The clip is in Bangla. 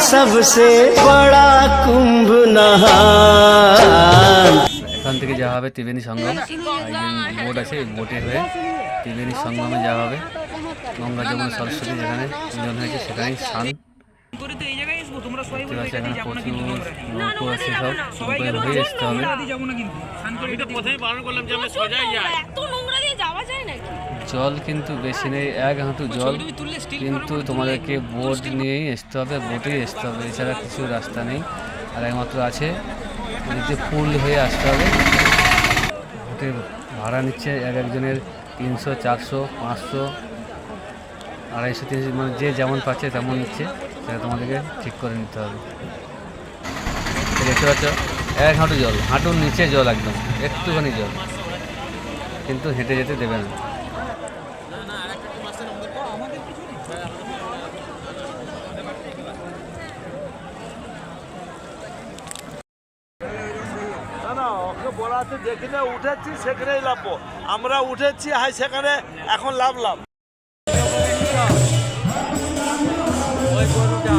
सबसे बड़ा कुंभ नहान এখান থেকে যাওয়া হবে ত্রিবেণী সঙ্গম বোট আছে এই বোটে হয়ে ত্রিবেণী সঙ্গমে যাওয়া হবে গঙ্গা যমুনা সরস্বতী যেখানে মিলন হয়েছে সেখানেই স্নান করে তো এই জায়গায় আসবো তোমরা সবাই ঠিক বলে আছে এখানে যাবো না প্রচুর কিন্তু নৌকো আছে সব সবাই নৌকোয় গেলে হয়ে আসতে হবে জল কিন্তু বেশি নেই, এক হাঁটু জল। কিন্তু তোমাদেরকে বোট নিয়েই আসতে হবে, বোটেই আসতে হবে, এছাড়া কিছু রাস্তা নেই। আর একমাত্র আছে যে ফুল হয়ে আসতে হবে। বোটের ভাড়া নিচ্ছে এক একজনের তিনশো, চারশো, পাঁচশো, আড়াইশো, তিনশো মানে যে যেমন পাচ্ছে তেমন নিচ্ছে, সেটা তোমাদেরকে ঠিক করে নিতে হবে। দেখতে পাচ্ছ, এক হাঁটু জল, হাঁটুর নিচে জল একদম, একটুখানি জল। কিন্তু হেঁটে যেতে দেবে না না না ওকে বলা আছে, যেখানে উঠেছি সেখানেই লাভবো। আমরা উঠেছি, হাই, সেখানে এখন লাভ লাভ। ওই গরুটা।